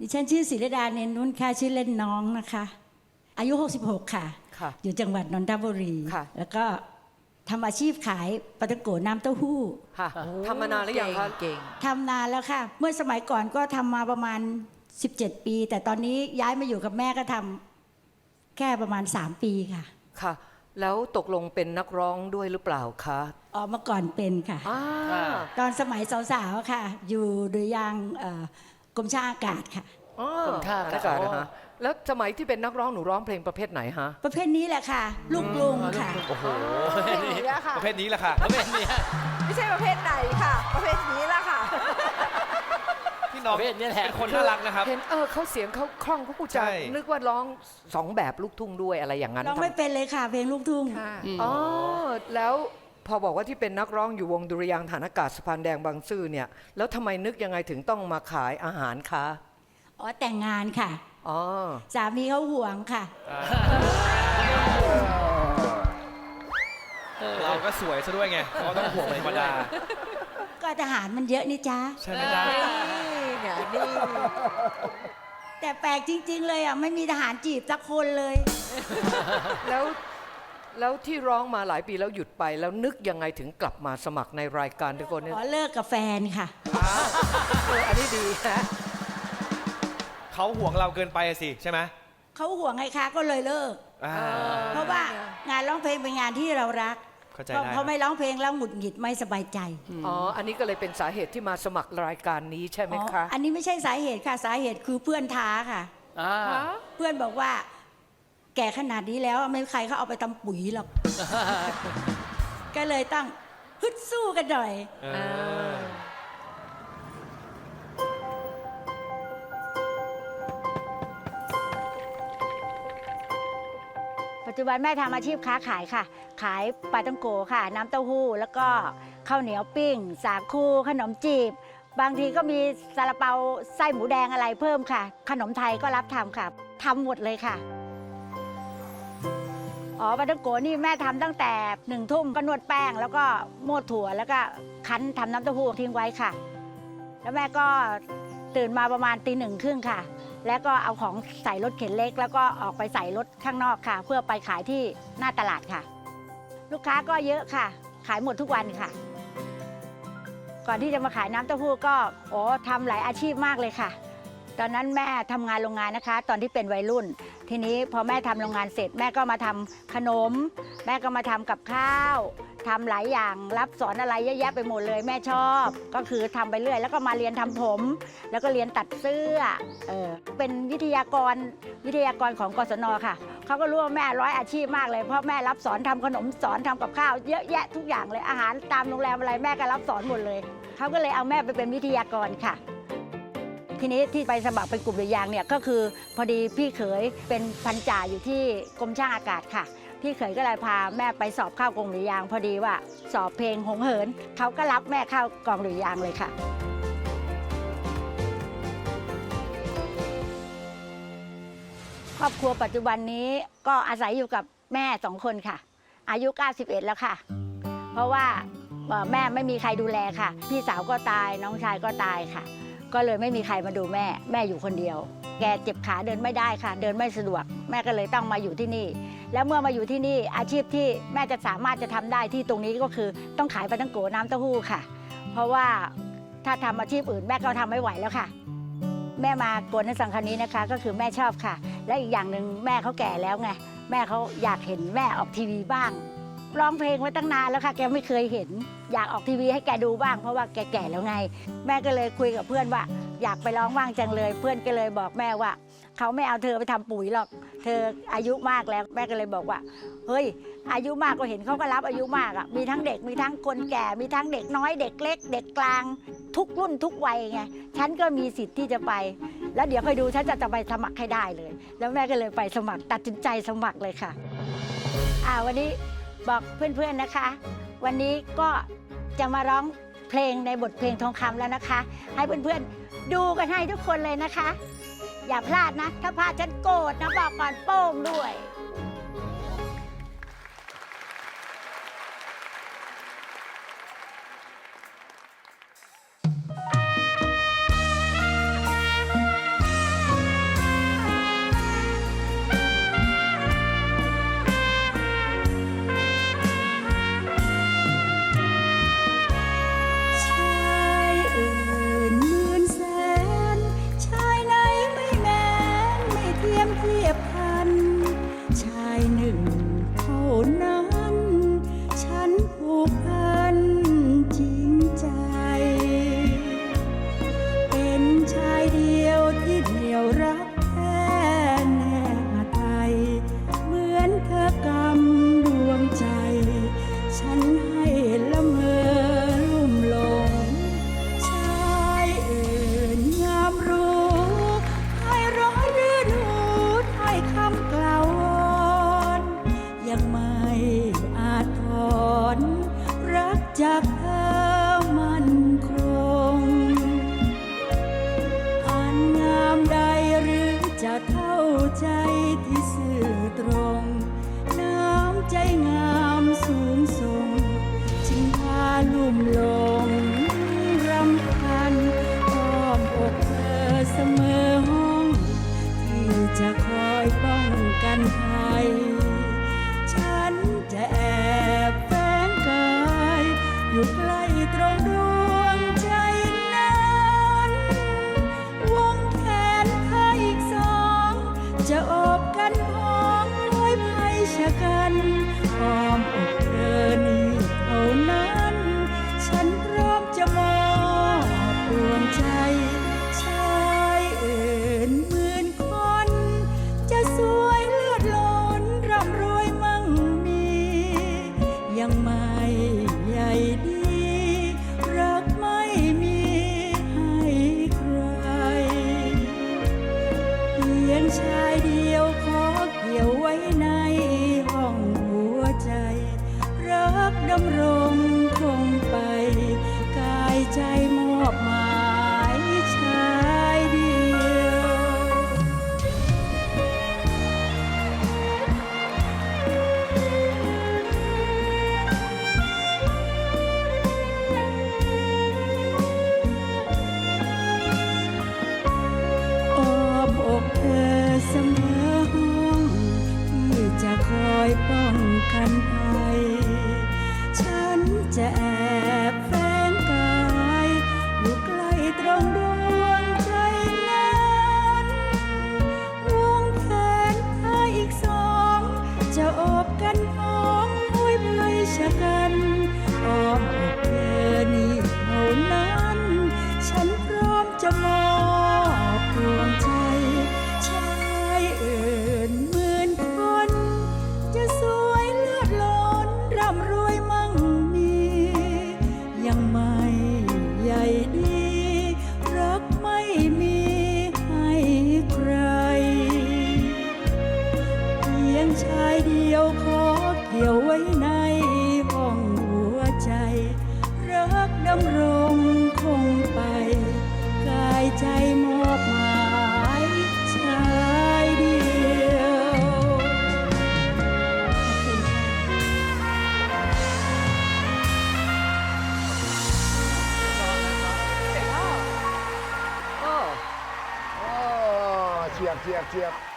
ดิฉันชื่อศิรดาเนนนุ่นค่ะชื่อเล่นน้องนะคะ อายุ 66 ค่ะ ค่ะ อยู่จังหวัดนนทบุรี ค่ะ แล้วก็ทำอาชีพขายปลาตะโกน้ำเต้าหู้ค่ะทำมานานหรือยังคะเก่ง ทำนานแล้วค่ะ เมื่อสมัยก่อนก็ทำมาประมาณ 17 ปี แต่ตอนนี้ย้ายมาอยู่กับแม่ก็ทำแค่ประมาณ 3 ปีค่ะ ค่ะ แล้วตกลงเป็นนักร้องด้วยหรือเปล่าคะออกมาก่อนเป็นค่ะ อ่า ตอนสมัยสาวๆค่ะ อยู่ดุริยางค์เอ่อ กรมช่างอากาศค่ะ อ๋อกรมท่าอาอากาศกาศนะฮะแล้วสมัยที่เป็นนักร้องหนูร้องเพลงประเภทไหนฮะประเภทนี้แหละค่ะ ลูกกรุงค่ะ โอ้โหประเภทนี้ละค่ะ ประเภทนี้แหละค่ะแล้วเป็นเนี่ยไม่ใช่ประเภทไหนค่ะ ประเภทนี้ละค่ะ พี่น้องประเภทนี้แหละเป็นคนน่ารักนะครับ เห็นเออเขาเสียงเขาคล่องเขาพูดจาใช่ นึกว่าร้องสองแบบลูกทุ่งด้วยอะไรอย่างนั้นร้องไม่เป็นเลยค่ะ เพลงลูกทุ่ง ค่ะอ๋อแล้ว พอบอกว่าที่เป็นนักร้องอยู่วงดุริยางค์ฐานอากาศสะพานแดงบางซื่อเนี่ย แล้วทำไมนึกยังไงถึงต้องมาขายอาหารคะอ๋อแต่งงานค่ะอ๋อสามีเขาห่วงค่ะ เราก็สวยซะด้วยไงเขาต้องห่วงเป็นธรรมดา ก็ทหารมันเยอะนี่จ้าใช่ไหมจ๊ะนี่ไงนี่แต่แปลกจริง ๆ เลยอะไม่มีทหารจีบสักคนเลย แล้ว แล้วที่ร้องมาหลายปีแล้วหยุดไปแล้วนึกยังไงถึงกลับมาสมัครในรายการทุกคนเนี่ยขอเลิกกับแฟนค่ะ เอออันนี้ดีนะเขาห่วงเราเกินไปอะสิใช่ไหมเขาห่วงไงคะก็เลยเลิก อ่า เพราะว่างานร้องเพลงเป็นงานที่เรารักเข้าใจพอได้ พอไม่ร้องเพลงแล้วหงุดหงิดไม่สบายใจอ๋ออันนี้ก็เลยเป็นสาเหตุที่มาสมัครรายการนี้ใช่ไหมอ๋อคะอันนี้ไม่ใช่สาเหตุค่ะสาเหตุคือเพื่อนท้าค่ะ อ่า เพื่อนบอกว่า แก่ขนาดนี้แล้วไม่มีใครเขาเอาไปทำปุ๋ยหรอก ก็เลยต้องฮึดสู้กันหน่อย เออ ปัจจุบันแม่ทำอาชีพค้าขายค่ะ ขายปลาตังโกค่ะ น้ำเต้าหู้ แล้วก็ข้าวเหนียวปิ้ง สาคูขนมจีบ บางทีก็มีซาลาเปาไส้หมูแดงอะไรเพิ่มค่ะ ขนมไทยก็รับทำค่ะทำหมดเลยค่ะ อ๋อปลาตังโกนี่แม่ทำตั้งแต่หนึ่งทุ่มก็นวดแป้ง แล้วก็โม่ถั่วแล้วก็คั้นทำน้ำเต้าหู้ทิ้งไว้ค่ะ แล้วแม่ก็ตื่นมาประมาณตีหนึ่งครึ่งค่ะ แล้วก็เอาของใส่รถเข็นเล็ก แล้วก็ออกไปใส่รถข้างนอกค่ะ เพื่อไปขายที่หน้าตลาดค่ะ ลูกค้าก็เยอะค่ะ ขายหมดทุกวันค่ะ ก่อนที่จะมาขายน้ำเต้าหู้ก็โอ้ทำหลายอาชีพมากเลยค่ะ ตอนนั้นแม่ทำงานโรงงานนะคะ ตอนที่เป็นวัยรุ่น ทีนี้พอแม่ทำโรงงานเสร็จแม่ก็มาทำขนม แม่ก็มาทำกับข้าวทำหลายอย่างรับสอนอะไรเยอะแยะไปหมดเลยแม่ชอบ ก็คือทำไปเรื่อย แล้วก็มาเรียนทำผม แล้วก็เรียนตัดเสื้อเออเป็นวิทยากรวิทยากรของกศนค่ะเขาก็รู้ว่าแม่ร้อยอาชีพมากเลยเพราะแม่รับสอนทำขนมสอนทำกับข้าวเยอะแยะทุกอย่างเลยอาหารตามโรงแรมอะไรแม่ก็รับสอนหมดเลยเขาก็เลยเอาแม่ไปเป็นวิทยากรค่ะ ทีนี้ที่ไปสมัครเป็นกลุ่มเรือยางเนี่ยก็คือพอดีพี่เขยเป็นพันจ่าอยู่ที่กรมช่างอากาศค่ะ พี่เขยก็เลยพาแม่ไปสอบเข้ากองเรือยาง พอดีว่าสอบเพลงหงเหินเขาก็รับแม่เข้ากองเรือยางเลยค่ะครอบครัวปัจจุบันนี้ก็อาศัยอยู่กับแม่สองคนค่ะ อายุ 91 แล้วค่ะ เพราะว่าแม่ไม่มีใครดูแลค่ะ พี่สาวก็ตายน้องชายก็ตายค่ะ ก็เลยไม่มีใครมาดูแม่ แม่อยู่คนเดียว แกเจ็บขาเดินไม่ได้ค่ะ เดินไม่สะดวก แม่ก็เลยต้องมาอยู่ที่นี่ แล้วเมื่อมาอยู่ที่นี่อาชีพที่แม่จะสามารถจะทำได้ที่ตรงนี้ก็คือต้องขายปลาตั้งโกน้ำเต้าหู้ค่ะ เพราะว่าถ้าทำอาชีพอื่นแม่ก็ทำไม่ไหวแล้วค่ะ แม่มากวนในสังคนี้นะคะ ก็คือแม่ชอบค่ะ และอีกอย่างหนึ่งแม่เขาแก่แล้วไงแม่เขาอยากเห็นแม่ออกทีวีบ้าง ร้องเพลงไว้ตั้งนานแล้วค่ะ แกไม่เคยเห็น อยากออกทีวีให้แกดูบ้างเพราะว่าแกแก่แล้วไง แม่ก็เลยคุยกับเพื่อนว่า อยากไปร้องบ้างจังเลย เพื่อนก็เลยบอกแม่ว่า เขาไม่เอาเธอไปทำปุ๋ยหรอก เธออายุมากแล้วแม่ก็เลยบอกว่า เฮ้ย อายุมากก็เห็นเขาก็รับอายุมากอะมีทั้งเด็กมีทั้งคนแก่มีทั้งเด็กน้อยเด็กเล็ก เด็กกลาง ทุกรุ่นทุกวัยไงฉันก็มีสิทธิ์ที่จะไป แล้วเดี๋ยวค่อยดูฉันจะจะไปสมัครให้ได้เลย แล้วแม่ก็เลยไปสมัครตัดสินใจสมัครเลยค่ะอ่าวันนี้ บอกเพื่อนๆนะคะ วันนี้ก็จะมาร้องเพลงในบทเพลงทองคำแล้วนะคะ ให้เพื่อนๆดูกันให้ทุกคนเลยนะคะ อย่าพลาดนะ ถ้าพลาดฉันโกรธนะบอกก่อนโป้งด้วย อาจถอนรักจากเธอ on เฉียบเฉียบเฉียบ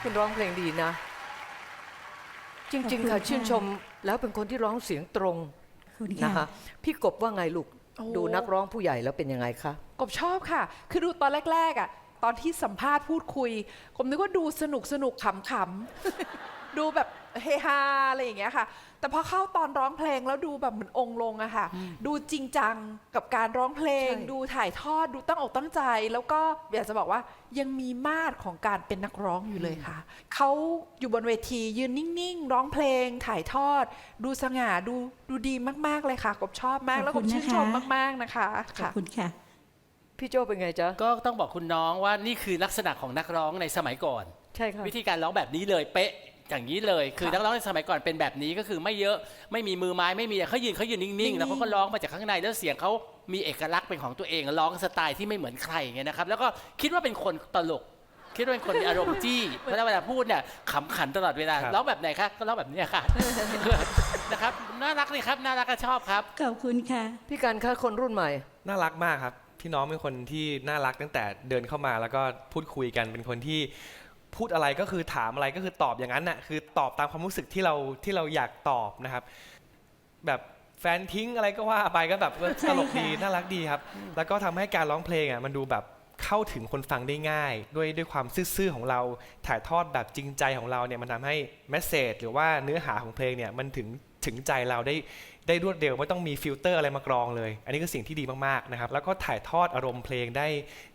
คุณร้องเพลงดีนะ จริงๆค่ะขอบคุณค่ะชื่นชมแล้วเป็นคนที่ร้องเสียงตรงขอบคุณนะค่ะ คะพี่กบว่าไงลูก โอ้ ดูนักร้องผู้ใหญ่แล้วเป็นยังไงคะ กบชอบค่ะ คือดูตอนแรก ๆอะ ตอนที่สัมภาษณ์พูดคุยผมนึกว่าดูสนุกสนุกขำๆ ดูแบบ เฮฮาอะไรอย่างเงี้ยค่ะ แต่พอเข้าตอนร้องเพลงแล้วดูแบบเหมือนองค์ลงอะค่ะ ดูจริงจังกับการร้องเพลง ใช่ ดูถ่ายทอดดูตั้งอกตั้งใจ แล้วก็อยากจะบอกว่ายังมีมาดของการเป็นนักร้องอยู่เลยค่ะ เขาอยู่บนเวทียืนนิ่งๆ ร้องเพลง ถ่ายทอด ดูสง่าดูดูดีมากๆเลยค่ะกบชอบมาก แล้วขกอบบคุณชื่นชมนะคะมากๆนะคะขอบค่ะ คุณค่ะ พี่โจเป็นไงจ๊ะ ก็ต้องบอกคุณน้องว่านี่คือลักษณะของนักร้องในสมัยก่อน ใช่ค่ะ วิธีการร้องแบบนี้เลยเป๊ะ อย่างนี้เลย คือนักร้องในสมัยก่อนเป็นแบบนี้ก็คือไม่เยอะไม่มีมือไม้ไม่มีเขายืนเขายืนนิ่งๆแล้วเขาก็ร้องมาจากข้างในแล้วเสียงเขามีเอกลักษณ์เป็นของตัวเองร้องสไตล์ที่ไม่เหมือนใครอย่างเงี้ยนะครับ แล้วก็คิดว่าเป็นคนตลก คิดว่าเป็นคนมีอารมณ์จี้เพราะฉะนั้นเวลาพูดเนี่ยขำขันตลอดเวลาครับร้องแบบไหนคะก็ร้องแบบเนี้ยค่ะนะครับน่ารักเลยครับน่ารักก็ชอบครับขอบคุณค่ะ พี่การคะคนรุ่นใหม่ น่ารักมากครับ พี่น้องเป็นคนที่น่ารักตั้งแต่เดินเข้ามาแล้วก็พูดคุยกันเป็นคนที่ พูดอะไรก็คือถามอะไรก็คือตอบอย่างนั้นน่ะคือตอบตามความรู้สึกที่เราที่เราอยากตอบนะครับ แบบแฟนทิ้งอะไรก็ว่าไปก็แบบเออใช่ตลกดีค่ะน่ารักดีครับ แล้วก็ทำให้การร้องเพลงอะมันดูแบบเข้าถึงคนฟังได้ง่าย ด้วยด้วยความซื่อๆของเราถ่ายทอดแบบจริงใจของเราเนี่ยมันทำให้แมสเซจหรือว่าเนื้อหาของเพลงเนี่ยมันถึงถึงใจเราได้ ได้รวดเร็วไม่ต้องมีฟิลเตอร์อะไรมากรองเลย อันนี้คือสิ่งที่ดีมากๆนะครับ แล้วก็ถ่ายทอดอารมณ์เพลงได้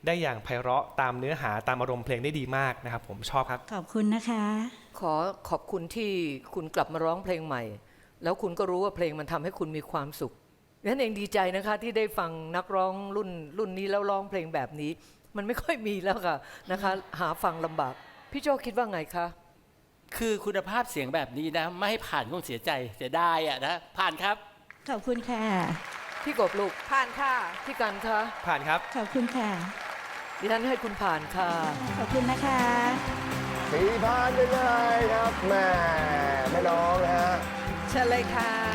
ได้อย่างไพเราะตามเนื้อหาตามอารมณ์เพลงได้ดีมากนะครับ ผมชอบครับ ขอบคุณนะคะ ขอขอบคุณที่คุณกลับมาร้องเพลงใหม่ แล้วคุณก็รู้ว่าเพลงมันทำให้คุณมีความสุขงั้นเองดีใจนะคะที่ได้ฟังนักร้องรุ่นรุ่นนี้แล้วร้องเพลงแบบนี้ มันไม่ค่อยมีแล้วค่ะนะคะ หาฟังลำบากพี่โจคิดว่าไงคะ คือคุณภาพเสียงแบบนี้นะ ไม่ให้ผ่านคงเสียใจเสียดายอะนะผ่านครับ ขอบคุณค่ะ พี่กบลูกผ่านค่ะพี่กันคะผ่านครับ ขอบคุณค่ะ ดิฉันให้คุณผ่านค่ะ ขอบคุณนะคะ สีพานไปเลยครับแม่ไม่น้องนะฮะเชิญเลยค่ะ